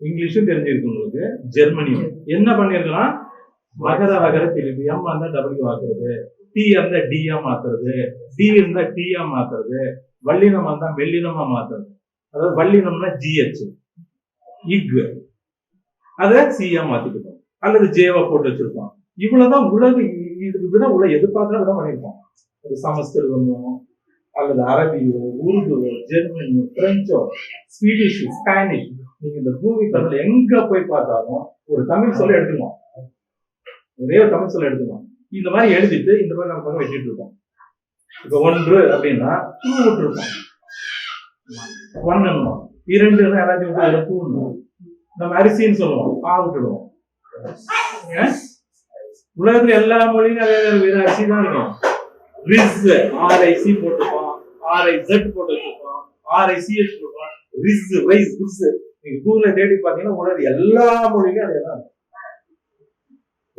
இங்கிலீஷும் தெரிஞ்சிருக்கு உங்களுக்கு. ஜெர்மனியும். என்ன பண்ணிருக்கலாம்? மகர வகர திருப்பி. எம் இருந்தா டபிள்யூ ஆக்குறது டி இருந்தா டியா மாத்துறது. டி இருந்தா டியா மாத்துறது. வல்லினமா இருந்தா மெல்லினமா மாத்துறது. அதாவது வல்லினம்னா ஜிஹெச் இக் அதை சியா மாத்திக்கிட்டோம். அல்லது ஜேவா போட்டு வச்சிருப்போம். இவ்வளவுதான் உலக இதுக்கு விட உலக எதிர்பார்த்தா விட பண்ணிருப்போம். ஒரு சமஸ்கிருதமோ அல்லது அரபியோ உருதுவோ ஜெர்மனியோ பிரெஞ்சோ ஸ்வீடிஷ் ஸ்பானிஷ் நீங்க இந்த பூமி கடல எங்க போய் பார்த்தாலும் ஒரு தமிழ் சொல்ல எடுத்துக்கணும் ஒரே ஒரு தமிழ் சொல்ல எடுத்துக்கணும் இந்த மாதிரி எழுதிட்டு இந்த மாதிரி நம்ம பக்கம் வெட்டிட்டு இருக்கோம். இப்ப ஒன்று அப்படின்னா டூ விட்டுருக்கோம். ஒன்னு இரண்டு எல்லாத்தையும் விட்டு அதில் நம்ம அரிசின்னு சொல்லுவோம். ஆ விட்டுடுவோம். உலகத்துல எல்லா மொழியும் அதே வேற அரிசி தான் இருக்கும். ரிஸ் ஆர்ஐசி போட்டுப்போம் ஆர்ஐ ஜெட் போட்டு வச்சிருப்போம் ஆர்ஐசிஎஸ் சிஹெச் ரிஸ் ரைஸ் ரிஸ். நீங்க கூகுள்ல தேடி பாத்தீங்கன்னா உலக எல்லா மொழியிலும் அதே தான்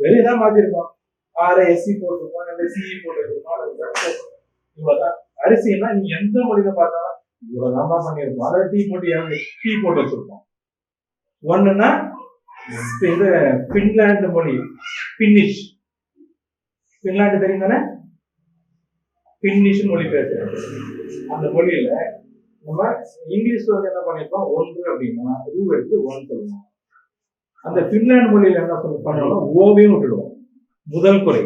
வெளியதான் வெளியே தான் எஸ்சி ஆர்ஐஎஸ்சி போட்டிருப்போம் இல்லை சிஇ e போட்டிருக்கோம் e இவ்வளவுதான் அரிசினா நீங்க எந்த மொழியில பார்த்தாலும் இவ்வளவுதான் பண்ணியிருப்போம் அதாவது டீ போட்டு டீ போட்டு வச்சிருப்போம் ஒண்ணுன்னா இது பின்லாந்து மொழி பின்னிஷ் பின்லாந்து தெரியும் தானே பின்னிஷ் மொழி பேசுறாங்க அந்த மொழியில நம்ம இங்கிலீஷ்ல வந்து என்ன பண்ணிருக்கோம்? ஒன்று அப்படின்னா ரூ எடுத்து ஒன் சொல்லுவோம். அந்த பின்லாந்து மொழியில என்ன சொல்லி பண்ணோம்னா ஓவையும் விட்டுடுவோம். முதல் குறை.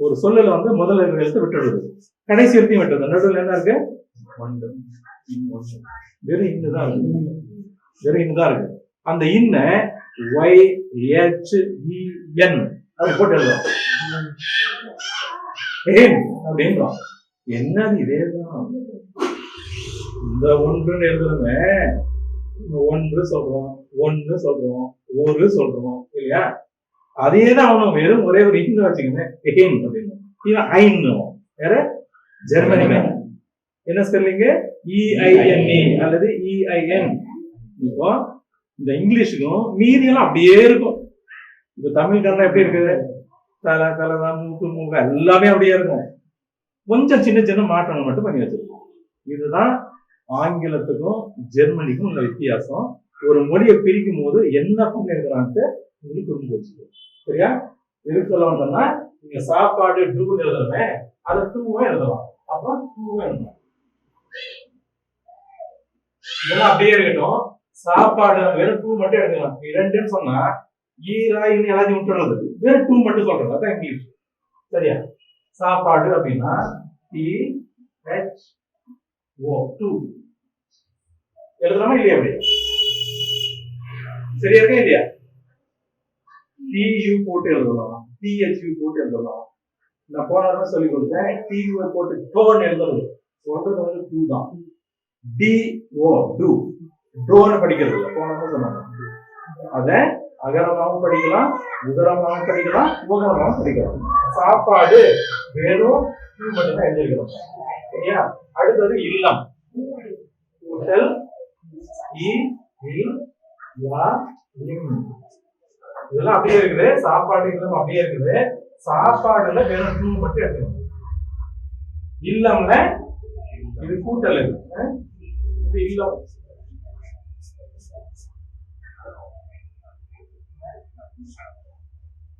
ஒரு சொல்லல வந்து முதல் எழுத்து விட்டுடுது கடைசி எழுத்தையும் விட்டுடுது நடுவில் என்ன இருக்கு? ஒன்று. ஒன்று. வெறும் இன்னு தான் இருக்கு. வெறும் இன்னு தான் இருக்கு. அந்த இன்ன ஒய் ஹெச் இ என். அப்படி போட்டு எழுதுவோம் ஏன் அப்படின்றோம். என்னது இதே தான்? இந்த ஒன்றுன்னு எழுதுறோமே ஒன்று சொல்றோம் ஒன்று சொல்றோம் ஒரு சொல்றோம் இல்லையா? அதே தான் அவனும் வெறும் ஒரே ஒரு இங்க வச்சுக்கணும் எகெயின் அப்படின்னு இவன் ஐன்னு வேற? ஜெர்மனி என்ன ஸ்பெல்லிங் இஐஎன்இ அல்லது E இஐஎன் இப்போ இந்த இங்கிலீஷுக்கும் மீதியெல்லாம் அப்படியே இருக்கும். இப்போ தமிழ் கன்னடம் எப்படி இருக்குது? தலை தலைதான் மூக்கு மூக்கு எல்லாமே அப்படியே இருக்கும். கொஞ்சம் சின்ன சின்ன மாற்றங்கள் மட்டும் பண்ணி வச்சிருக்கோம். இதுதான் ஆங்கிலத்துக்கும் ஜெர்மனிக்கும் உள்ள வித்தியாசம். ஒரு மொழியை பிரிக்கும் போது என்ன பண்ணி இருக்கிறான்ட்டு உங்களுக்கு புரிஞ்சு வச்சுக்கோ சரியா? எதுக்கு சொல்ல நீங்க சாப்பாடு டூன்னு எழுதுறமே அதை டூவும் எழுதலாம். அப்புறம் டூவே எழுதலாம். இதெல்லாம் அப்படியே இருக்கட்டும். சாப்பாடு வெறும் டூ மட்டும் எழுதலாம் இரண்டுன்னு சொன்னா ஈரா இன்னும் எல்லாத்தையும் விட்டுறது. வெறும் டூ மட்டும் சொல்றது. அதான் இங்கிலீஷ். சரியா? சாப்பாடு அப்படின்னா டி ஹெச் ஓ டூ எழுதலாமா இல்லையா அப்படி சரியா இருக்கா இல்லையா? டியூ போட்டு எழுதலாம். டிஹெச்யூ போட்டு எழுதலாம். நான் போன தடவை சொல்லி கொடுத்தேன். டியூ போட்டு டோன் எழுதுறது சொல்றது வந்து டூ தான். டி ஓ டூ டோன்னு படிக்கிறது இல்லை. போன சொன்னாங்க. அதை அகரமாகவும் படிக்கலாம் உதரமாகவும் படிக்கலாம் உகரமாவும் படிக்கலாம். சாப்பாடு வெறும் டூ மட்டும் தான் எழுதிருக்கிறோம் சரியா? அடுத்தது இல்லம். ஹோட்டல் இதெல்லாம் அப்படியே இருக்குது. சாப்பாடு இல்லம் அப்படியே இருக்குது. சாப்பாடுல வெறும் டூ மட்டும் எடுத்துக்கணும். இல்லம்ல இது கூட்டல் இது. இல்லம்.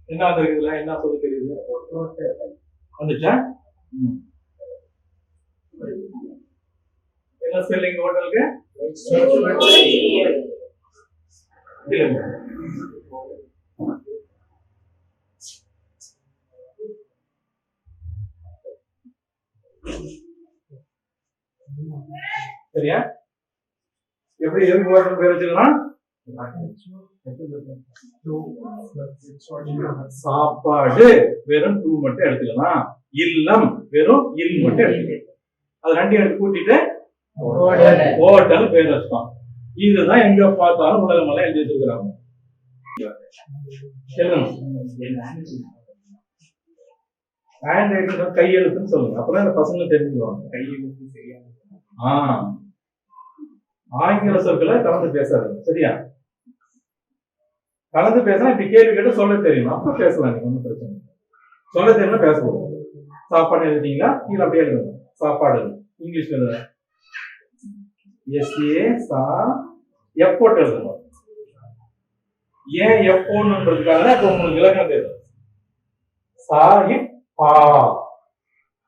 என்ன தெரியுதுல என்ன சொல்ல தெரியுது? வந்துச்சா? ம். என்ன ஸ்பெல்லிங் ஹோட்டலுக்கு இல்லைங்க சரியா? எப்படி எதுக்கு ஹோட்டல் பேர் வச்சிருக்கலாம்? சாப்பாடு வெறும் டூ மட்டும் எடுத்துக்கலாம். இல்லம் வெறும் இல் மட்டும் எடுத்துக்கலாம். அது ரெண்டையும் எடுத்து கூட்டிட்டு ஹோட்டல் பேர் வச்சுக்கலாம் இதுதான் எங்க பார்த்தாலும் உலகமெல்லாம் எழுதி வச்சிருக்கிறாங்க. ஹேண்ட் ரைட்டிங் கையெழுத்துன்னு சொல்லுங்க. அப்பதான் இந்த பசங்க தெரிஞ்சுக்குவாங்க. கையெழுத்து சரியா ஆ. ஆங்கில சொற்களை கலந்து பேசாதுங்க. சரியா? கலந்து பேசினா இப்படி கேள்வி கேட்டு சொல்ல தெரியும்? அப்ப பேசலாம். நீங்க ஒன்றும் பிரச்சனை சொல்ல தெரியும்னா பேசக்கூடாது சாப்பாடு எழுதிட்டீங்களா? கீழே அப்படியே எழுதுங்க. சாப்பாடு. இங்கிலீஷ்ல எழுதுங்க எஸ்ஏ சா எஃப் போட்டு எழுதுங்க. ஏன் எப்போன்றதுக்காக தான் இப்போ உங்களுக்கு விளக்கம் தெரியும். சா இப் பா.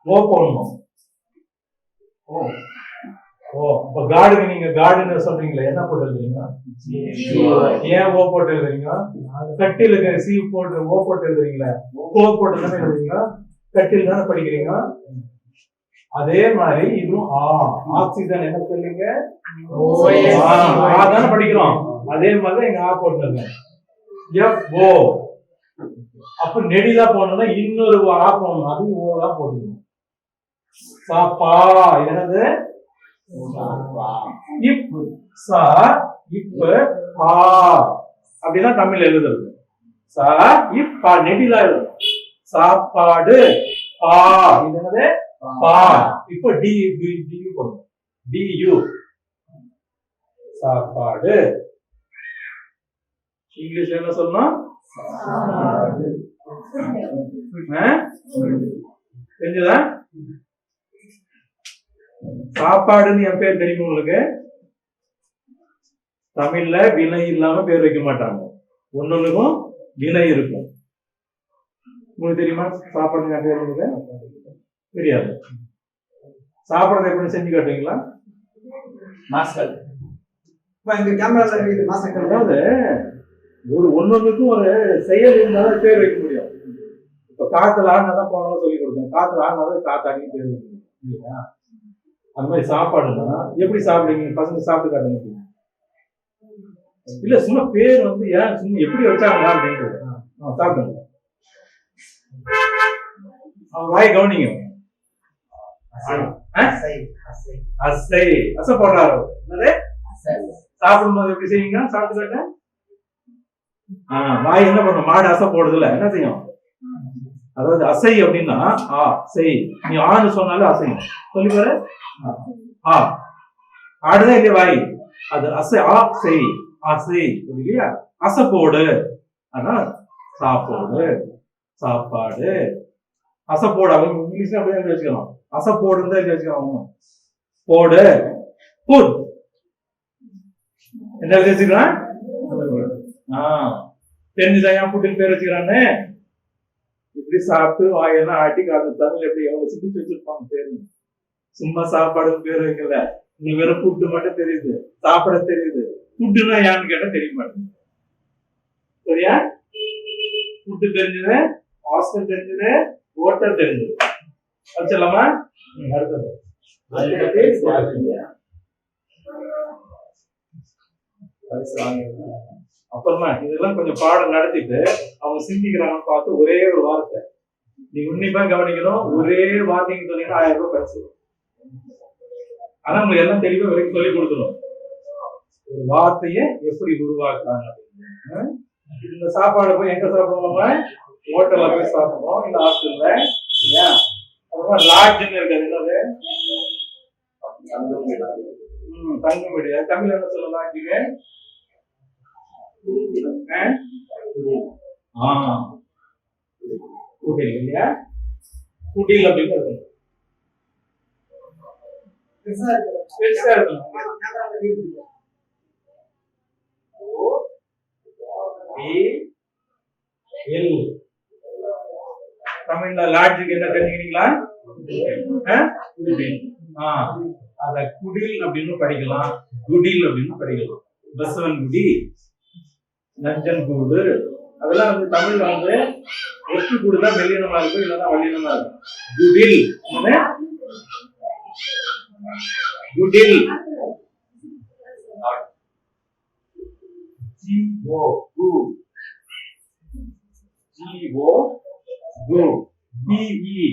ஓ போடணும். ஓ. ஓ அப்ப கார்டுக்கு நீங்க கார்டுன்னு சொல்றீங்களே என்ன போட்டு எழுதுறீங்க? ஏன் ஓ போட்டு எழுதுறீங்க கட்டில் இருக்கிற சி போட்டு ஓ போட்டு எழுதுறீங்களா ஓ போட்டு தானே எழுதுறீங்க கட்டில் தானே படிக்கிறீங்க அதே மாதிரி இதுவும் ஆ. ஆக்சிஜன் என்ன ஆ தானே படிக்கிறோம். அதே மாதிரி எங்க ஆ போட்டுருங்க எஃப் ஓ அப்ப நெடிலா போனோம்னா இன்னொரு ஆ போடணும். அது ஓ தான் போட்டுக்கணும் சாப்பா. என்னது? இப் சா இப் பா. அப்படிதான் தமிழ் எழுதுறது. சா இப் பா நெடிலா எழுதணும் சாப்பாடு பா. இது என்னது? பா இப்போ டி டி டி போடணும் டி யூ சாப்பாடு இங்கிலீஷ்ல என்ன சொல்லணும்? தெரிஞ்சதா சாப்பாடுன்னு என் பேர் தெரியுமா உங்களுக்கு தமிழ்ல வினை இல்லாம பேர் வைக்க மாட்டாங்க ஒன்னொன்னுக்கும் வினை இருக்கும் உங்களுக்கு தெரியுமா சாப்பாடு என் பேர் உங்களுக்கு தெரியாது. சாப்பாடு எப்படி செஞ்சு காட்டுவீங்களா? மாஸ்டர் இப்ப இங்க கேமரால இருக்குது மாசக்கல் அதாவது ஒரு ஒன்னொன்னுக்கும் ஒரு செயல் இருந்தாலும் பேர் வைக்க முடியும். இப்ப காத்துல ஆடினாதான் போனாலும் சொல்லி கொடுத்தேன். காத்துல ஆடினாதான் காத்தாடின்னு பேர் வைக்க முடியும். இல்லையா? அந்த மாதிரி சாப்பாடுனா எப்படி சாப்பிடுவீங்க? பசங்க சாப்பிட்டு காட்ட முடியும் இல்ல சும்மா பேர் வந்து ஏன் சும்மா எப்படி வச்சாங்க அப்படின்றது. ஆ, சாப்பிடுங்க. அவன் வாய் கவனிங்க? அசை அசை போடுறாரு. என்னது? சாப்பிடும்போது எப்படி செய்வீங்க? சாப்பிட்டு வாய் என்ன பண்ணும்? மாடு அசை போடுதுல என்ன செய்யும்? அதாவது அசை அப்படின்னா ஆ செய். நீ ஆன்னு சொன்னாலும் அசையும். சொல்லி பாரு. ஆ ஆடுதான் இல்லையா வாய்? அது அசை ஆ செய். அசை. இல்லையா அசை போடு. ஆனா சாப்பாடு. சாப்பாடு. அசப்போடு அவங்க இங்கிலீஷ்ல அப்படி எழுதி வச்சுக்கலாம் அசப்போடு தான் எழுதி வச்சுக்கலாம் போடு. புட் என்ன எழுதி வச்சுக்கிறான்? தெரிஞ்சுதான் என் புட்டுக்கு பேர் வச்சுக்கிறான்னு? இப்படி சாப்பிட்டு வாயெல்லாம் ஆட்டி காட்டு தமிழ் எப்படி எவ்வளவு சிந்திச்சு வச்சிருப்பாங்க பேரு? சும்மா சாப்பாடு பேர் வைக்கல. உங்களுக்கு வெறும் புட்டு மட்டும் தெரியுது. சாப்பிட தெரியுது. புட்டுனா யான்னு கேட்டா தெரிய மாட்டேங்குது. சரியா? புட்டு தெரிஞ்சது? ஹாஸ்டல் தெரிஞ்சது? ஓட்ட தெரிஞ்சது. வச்சிடலாமா அடுத்தது. அப்புறமா இதெல்லாம் கொஞ்சம் பாடம் நடத்திட்டு அவங்க சிந்திக்கிறாங்கன்னு பார்த்து ஒரே ஒரு வார்த்தை. நீ உன்னிப்பா கவனிக்கணும். ஒரே வார்த்தைக்கு சொன்னீங்கன்னா ஆயிரம் ரூபாய் பரிசு. ஆனா உங்களுக்கு எல்லாம் தெளிவா விலைக்கு சொல்லி கொடுக்கணும். ஒரு வார்த்தையை எப்படி உருவாக்குறாங்க அப்படின்னு. இந்த சாப்பாடு போய் எங்க சாப்பிடுவோம் ஹோட்டல்ல போய் சாப்பிடுவோம் இல்ல ஹாஸ்டல்ல? இல்லையா அப்புறமா லாட்ஜ்னு இருக்காது என்னது? தங்கும் வீடு. அது தமிழ்ல என்ன சொல்லலாம் லாட்ஜுக்கு குடில் இல்லையா? குடில் அப்படின்னு பெருசா ஓ பி எல். தமிழ்ல லாட்ஜுக்கு என்ன தெரிஞ்சுக்கிறீங்களா? அத குடில் அப்படின்னு படிக்கலாம். குடில் அப்படின்னு படிக்கலாம். பசவன் குடி நஞ்சன் கூடு அதெல்லாம் வந்து தமிழ்ல வந்து ஒட்டு கூடு தான் இருக்கும் இல்லைன்னா வல்லினமா இருக்கும். குடில். என்ன? குடில். ஜி ஓ கு பி இ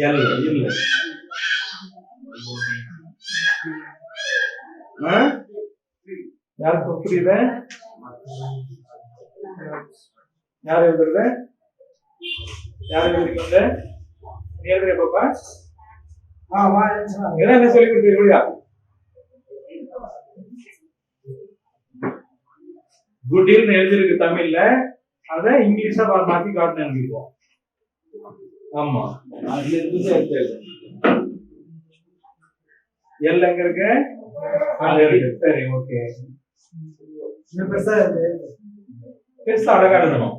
எல் இல்ல? யாருக்கு புரியுது? யார் எழுதுறது? யார் எழுதுறீங்க நீ எழுதுறிய பாப்பா? என்ன சொல்லி கொடுத்துருக்கீங்க குடில்னு எழுதிருக்கு தமிழ்ல. அத இங்கிலீஷா மாத்தி எனக்கு இப்போ ஆமா. அதுல இருந்து. எல் எங்க இருக்கு? அங்க இருக்கு. சரி ஓகே. பெருசா இருக்கு. பெருசா அழகா எழுதணும்.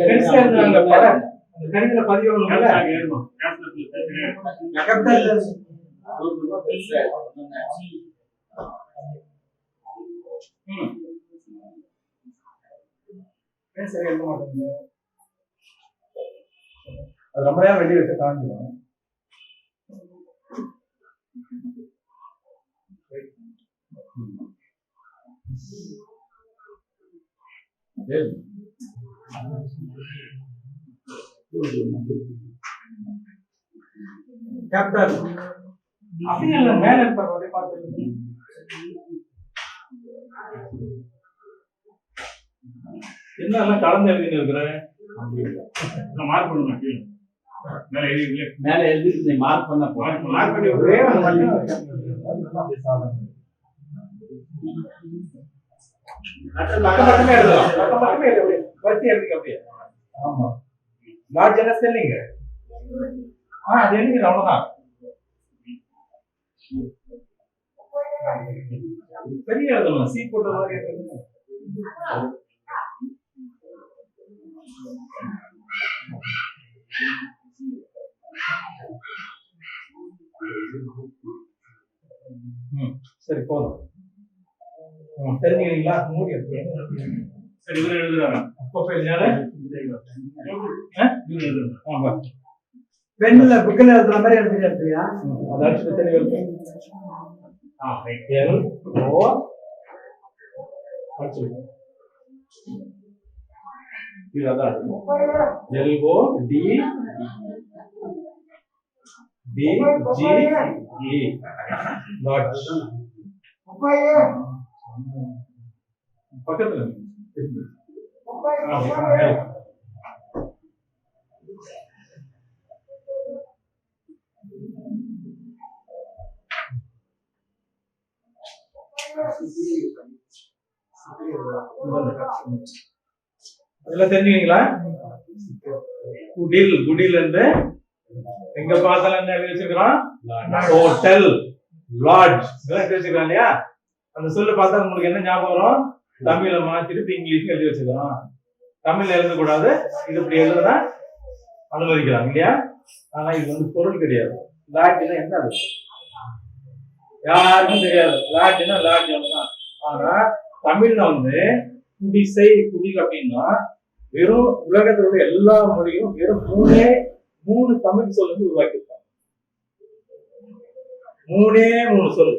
பெருசா எழுதுறாங்க படம் அந்த கணித பதிவாகணும்ல கேபிட்டல் அது ரொம்ப நேரம் வெளியே வச்சு காஞ்சிடும் கேபிட்டல் அப்படியே மேல இருப்பாரு அப்படியே பார்த்து என்ன எல்லாம் கலந்து எழுதின்னு இருக்கிறேன் மார்க் பண்ணுங்க. மேல எழுதி மேல எழுதி நீ மார்க் பண்ண மார்க் பண்ணி ஒரே பக்கம் பக்கமே எழுதலாம் பக்கம் பக்கமே எழுத. அப்படியே வரிசை எழுதிக்க அப்படியே. ஆமா. லார்ஜ் என்ன ஸ்பெல்லிங் ஆ அது எழுதிக்கிற அவ்வளவுதான் பெரிய எழுதணும் சீ போட்ட மாதிரி சரி போதும் தெரிஞ்சுக்கிறீங்களா மூடி. சரி இவர் எழுதுறாரா அப்போ எழுதுறாரு பெண்ணுல புக்கில் எழுதுற மாதிரி எழுதுறியா இருக்கியா ம், அது அடிச்சு தெளிவு இருக்கு ஆ ரைட் எல் ஓ அடிச்சு இது அதான் L O T T G E lot பக்கத்துல இதெல்லாம் தெரிஞ்சுக்கிறீங்களா? குடில் குடில் இருந்து எங்க பார்த்தாலும் என்ன எழுதி வச்சிருக்கிறோம் ஹோட்டல் லாட்ஜ் இதெல்லாம் எழுதி வச்சிருக்கோம் இல்லையா? அந்த சொல்லு பார்த்தா உங்களுக்கு என்ன ஞாபகம் வரும்? தமிழ்ல மாத்திட்டு இங்கிலீஷ் எழுதி வச்சிருக்கிறோம் தமிழ்ல எழுதக்கூடாது. இது இப்படி எழுதுனா அனுமதிக்கிறாங்க இல்லையா? ஆனா இது வந்து பொருள் கிடையாது. லாட்ஜ்னா என்ன அது? யாருக்கும் தெரியாது. லாட்ஜ்னா லாட்ஜ் தான். ஆனா தமிழ்ல வந்து குடிசை குடில் அப்படின்னா வெறும் உலகத்தில் உள்ள எல்லா மொழியும் வெறும் மூணே மூணு தமிழ் சொல் வந்து உருவாக்கியிருக்காங்க. மூணே மூணு சொல்.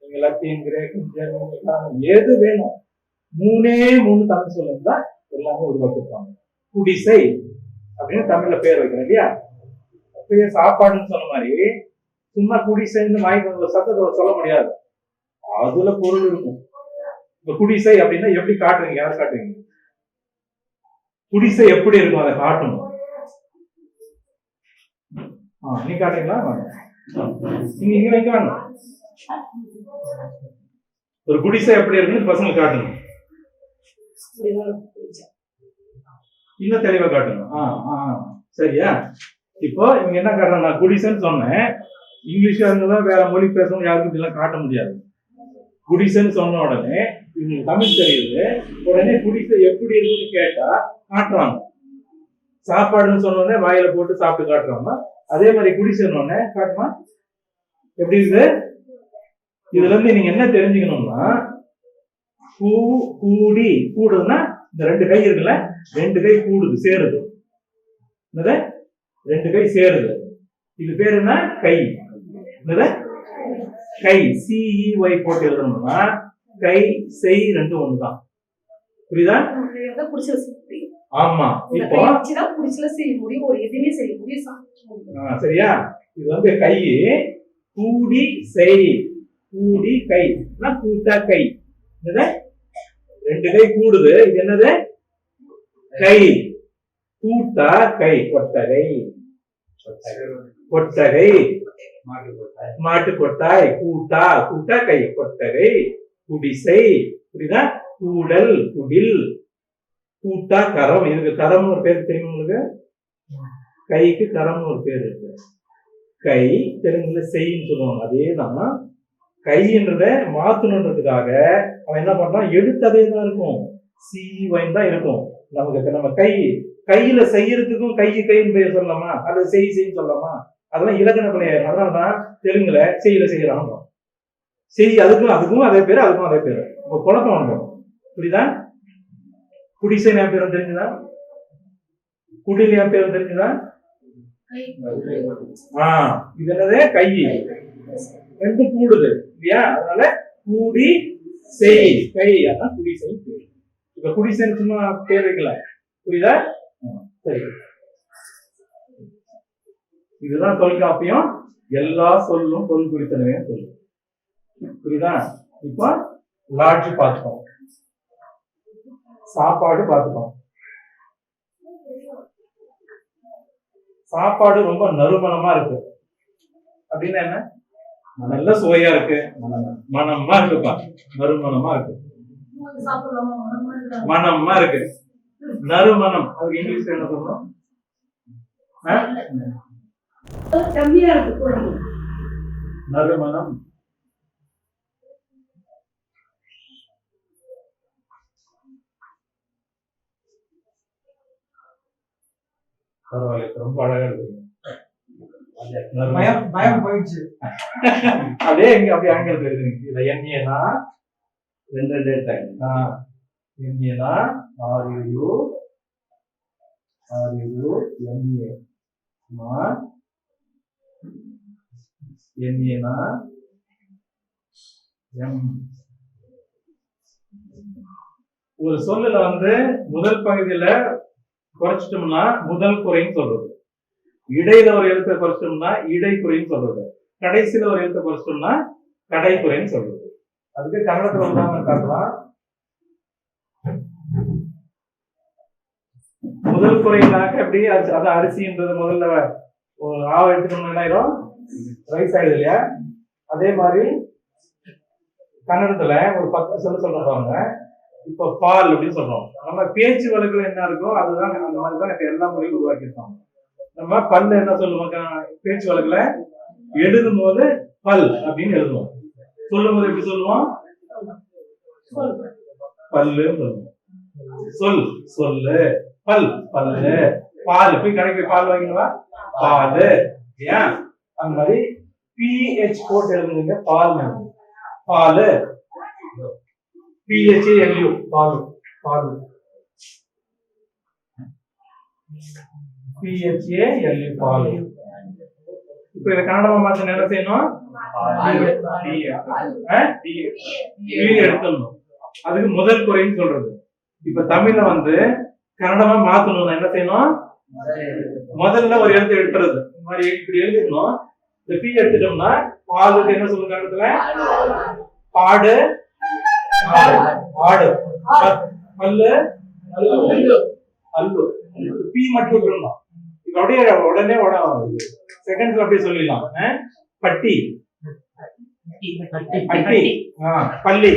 நீங்க லத்தீன் கிரேக்கம் ஜெர்மன் எது வேணும் மூணே மூணு தமிழ் சொல் இருந்தா எல்லாமே உருவாக்கியிருப்பாங்க. குடிசை அப்படின்னு தமிழ்ல பேர் வைக்கிறேன் இல்லையா? அப்படியே சாப்பாடுன்னு சொன்ன மாதிரி சும்மா குடிசைன்னு வாங்கிட்டு ஒரு சத்தத்தை சொல்ல முடியாது. அதுல பொருள் இருக்கும். இப்ப குடிசை அப்படின்னா எப்படி காட்டுறீங்க? யார் காட்டுறீங்க? குடிசை எப்படி இருக்கும்? அதை காட்டணும். நீ காட்டுறீங்களா? நீங்க இங்க வைக்க வாங்க ஒரு குடிசை எப்படி இருக்குன்னு பசங்க காட்டணும். இன்னும் தெளிவா காட்டணும். ஆ ஆ. சரியா? இப்போ இவங்க என்ன காட்டுறாங்க? நான் குடிசைன்னு சொன்னேன். இங்கிலீஷ்ல இருந்ததா வேற மொழி பேசணும் யாருக்கும் இப்படிலாம் காட்ட முடியாது. குடிசைன்னு சொன்ன உடனே இவங்களுக்கு தமிழ் தெரியுது. உடனே குடிசை எப்படி இருக்குன்னு கேட்டா காட்டுறாங்க. சாப்பாடுன்னு சொன்ன உடனே வாயில போட்டு சாப்பிட்டு காட்டுறாங்க. அதே மாதிரி குடிசைன்னு உடனே காட்டுமா? எப்படி இருக்குது இதுல இருந்து நீங்க என்ன தெரிஞ்சுக்கணும்னா கூ கூடி கூடுதுன்னா இந்த ரெண்டு கை இருக்குல்ல ரெண்டு கை கூடுது சேருது. என்னது? ரெண்டு கை சேருது. இது பேர் என்ன? கை. என்னது கை சிஇஒய் போட்டு எழுதணும்னா கை செய் ரெண்டும் ஒண்ணுதான். புரியுதா? ஆமா. இப்போ செய்ய முடியும். ஒரு எதுவுமே செய்ய முடியும் சரியா? இது வந்து கை. கூடி செய். கூடி கை. கூட்டா கை. என்னது? ரெண்டு கை கூடுது. இது என்னது? கை. கூட்டா கை. கொட்டகை. கொட்டகை. மாட்டு கொட்டாய் கூட்டா கூட்டா கை கொட்டகை குடிசை புரியுதா? கூடல் குடில் கூட்டா கரம். இதுக்கு கரம் ஒரு பேர் தெரியும் உங்களுக்கு? கைக்கு கரம்னு ஒரு பேர் இருக்கு. கை தெலுங்குல செய்ன்னு சொல்லுவாங்க. அதே தான் கைன்றத மாத்தணுன்றதுக்காக அவன் என்ன பண்றான்? எழுத்து அதே தான் இருக்கும். சி வைன் தான் இருக்கும் நமக்கு நம்ம கை கையில செய்யறதுக்கும் கை கைன்னு பேர் சொல்லலாமா? அல்லது செய் செய்ன்னு சொல்லலாமா? அதெல்லாம் இலக்கண கிடையாது அதனால தான் தெலுங்குல செய்யல செய்யறாங்க செய் அதுக்கும் அதுக்கும் அதே பேர் அதுக்கும் அதே பேர். இப்போ குழப்பம் வந்துடும் புரியுதா? குடிசை என் பேரும் தெரிஞ்சுதா? குடில் என் பேரும் தெரிஞ்சுதா? ஆ இது என்னது? கை ரெண்டு கூடுது இல்லையா? அதனால கூடி செய் கை அதான் குடிசை பேர். இப்ப குடிசைன்னு சும்மா பேர் வைக்கல புரியுதா? சரி. இதுதான் தொல்காப்பியம். எல்லா சொல்லும் பொருள் குறித்தனவே சொல்லும் புரியுதா? இப்போ லாட்ஜ் பார்த்துட்டோம் சாப்பாடு பார்த்துட்டோம் சாப்பாடு ரொம்ப நறுமணமா இருக்கு. அப்படின்னா என்ன? நல்ல சுவையா இருக்கு. மனமா இருக்குப்பா. நறுமணமா இருக்கு. மனமா இருக்கு. நறுமணம். அதுக்கு இங்கிலீஷ்ல என்ன சொல்லணும் கம்மியா இருக்கு. நறுமணம். பரவாயில்ல ரொம்ப அழகா இருக்கு. பயம் பயம் போயிடுச்சு. அதே எங்க அப்படியே ஆங்கிலத்துல இருக்கு இதுல ரெண்டு ரெண்டு எடுத்தாங்க எண்ணியனா R U R U MA மா எம் ஒரு சொல்லுல வந்து முதல் பகுதியில குறைச்சிட்டோம்னா முதல் குறைன்னு சொல்றது. இடையில ஒரு எழுத்தை குறைச்சிட்டோம்னா இடை குறைன்னு சொல்றது. கடைசியில ஒரு எழுத்தை குறைச்சிட்டோம்னா கடை குறைன்னு சொல்றது. அதுக்கு கன்னடத்துல உதாரணம் காட்டலாம். முதல் குறைனாக்க எப்படி அரிசி அரிசின்றது முதல்ல ஒரு ஆவை எடுத்துக்கணும் என்ன ஆயிரும்? ரைஸ் சைடு இல்லையா அதே மாதிரி கன்னடத்துல ஒரு பத்து சொல்ல சொல்ற பாருங்க. இப்ப பால் அப்படின்னு சொல்றோம். நம்ம பேச்சு வழக்குல என்ன இருக்கோ அதுதான் அந்த மாதிரி தான் இப்ப எல்லா மொழியும் உருவாக்கியிருக்கோம். நம்ம பல்லு என்ன சொல்லுவோம்? க- பேச்சு வழக்குல எழுதும் போது பல் அப்படின்னு எழுதுவோம். சொல்லும் போது எப்படி சொல்லுவோம்? பல்லு சொல்லுவோம். சொல் சொல்லு. பல் பல்லு. பால். போய் கடைக்கு பால் வாங்கிடுவா பால். ஏன்? அந்த மாதிரி பிஹெச் போட்டு எழுதுங்க பால் பால். பிஹெச் எல்யூ பால். பால். பிஹெச்ஏ எல்யூ பால். இப்போ இதை கன்னடமா மாத்த என்ன செய்யணும்? எடுத்துடணும். அதுக்கு முதல் குறைன்னு சொல்றது. இப்ப தமிழ்ல வந்து கன்னடமா மாத்தணும் என்ன செய்யணும்? முதல்ல. ஒரு எழுத்து எடுத்துறது இந்த மாதிரி இப்படி எழுதிடணும். இந்த பி எடுத்துட்டோம்னா பாலுக்கு என்ன சொல்லுங்க கன்னடத்துல பாடு. ஆடு பல்லு. அல்லு பி மட்டும் விட்டுறணும் இப்ப அப்படியே உடனே செகண்ட்ஸ்ல அப்படியே சொல்லிடலாம்? பட்டி. பட்டி. பள்ளி.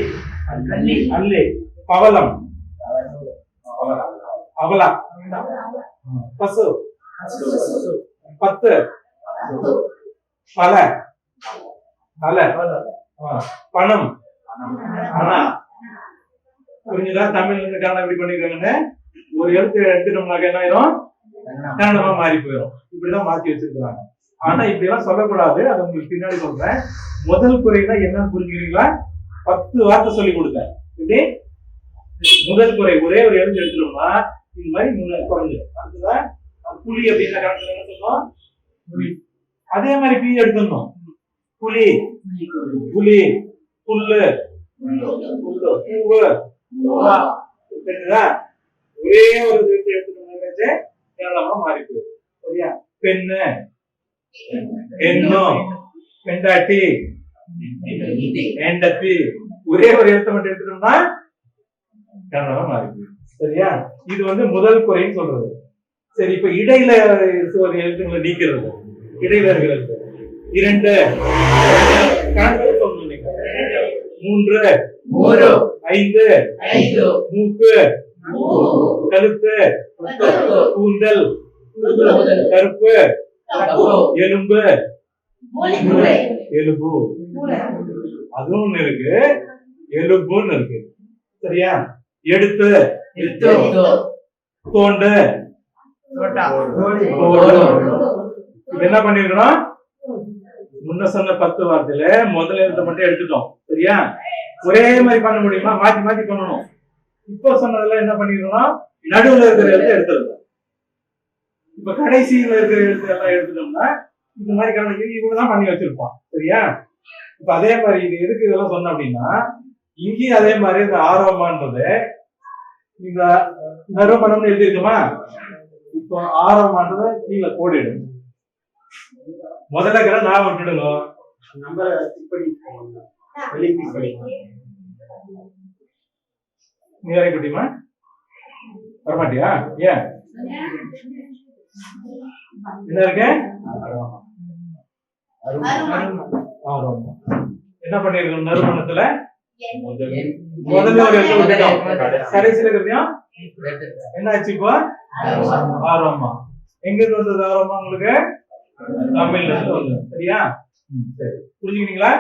அல்லி பவளம். அவலா பசு. பத்து. பல. பல. பணம். ஆனா புரிஞ்சுதா? தமிழ்ல இருந்து கன்னடம் எப்படி பண்ணிருக்காங்கன்னு? ஒரு எழுத்து எடுத்துட்டோம்னாக்க என்ன ஆயிரும்? கன்னடமா மாறி போயிடும் இப்படிதான் மாத்தி வச்சிருக்காங்க ஆனா இப்படி எல்லாம் சொல்லக்கூடாது. அதை உங்களுக்கு பின்னாடி சொல்றேன். முதல் குறைனா என்னன்னு புரிஞ்சுக்கிறீங்களா? பத்து வார்த்தை சொல்லி கொடுத்தேன். இப்படி முதல் குறை. ஒரே ஒரு எழுத்து எடுத்துட்டோம்னா இந்த மாதிரி மூணு குறைஞ்சிடும் அடுத்ததான் புலி அப்படின்னா காலத்துல என்ன சொல்லுவோம் புலி. அதே மாதிரி பி எடுத்துடணும் புலி. புலி. புல்லு. புல்லு. பூவு. ஒரே ஒரு எழுத்து எடுத்துட்டோம்னாச்சு கேரளமா மாறி போயிடும் சரியா? பெண்ணு. பெண்ணும். பெண்டாட்டி. ஏண்டத்தி ஒரே ஒரு எழுத்தை மட்டும் எடுத்துட்டோம்னா கன்னடமா மாறி போயிடும் சரியா? இது வந்து முதல் குறைன்னு சொல்றது. சரி இப்ப இடையில ஒரு எழுத்துங்களை நீக்கிறது. இடைவர்கள் இரண்டு. மூன்று. ஐந்து. மூக்கு. கழுத்து. கூந்தல். கருப்பு. எலும்பு. எலும்பு. அதுவும் இருக்கு. எலும்புன்னு இருக்கு. சரியா? எடுத்து. தோண்டு. என்ன பண்ணிருக்கணும்? முன்ன சொன்ன பத்து வாரத்துல முதல் எழுத்தை மட்டும் எடுத்துட்டோம். சரியா? ஒரே மாதிரி பண்ண முடியுமா? மாத்தி மாத்தி பண்ணணும். இப்போ சொன்னதெல்லாம் என்ன பண்ணிருக்கணும்? நடுவுல இருக்கிற எழுத்தை எடுத்துருக்கோம் இப்ப கடைசியில இருக்கிற எழுத்து எல்லாம் எடுத்துட்டோம்னா இந்த மாதிரி கணக்கு இவ்வளவுதான் பண்ணி வச்சிருப்பான் சரியா? இப்ப அதே மாதிரி இது எதுக்கு இதெல்லாம் சொன்னோம் அப்படின்னா இங்கேயும் அதே மாதிரி இந்த ஆரோமான்றது இந்த நறுமணம்னு எழுதிருக்குமா இப்போ ஆரோமான்றத கீழே கோடிடும் முதல்ல வெளியே டிக் பண்ணி நீ வரைக்கும் குட்டிமா வரமாட்டியா ஏன் என்ன இருக்கு என்ன பண்ணிருக்கோம் நறுமணத்துல முதல்ல ஒரு எழுத்து விட்டுட்டோம் கடைசியில இருக்கிறதையும் என்ன ஆச்சு இப்போ ஆரோமா எங்க இருந்து வந்தது ஆரோமா உங்களுக்கு தமிழ்ல இருந்து வந்தது சரியா சரி. புரிஞ்சுக்கிட்டீங்களா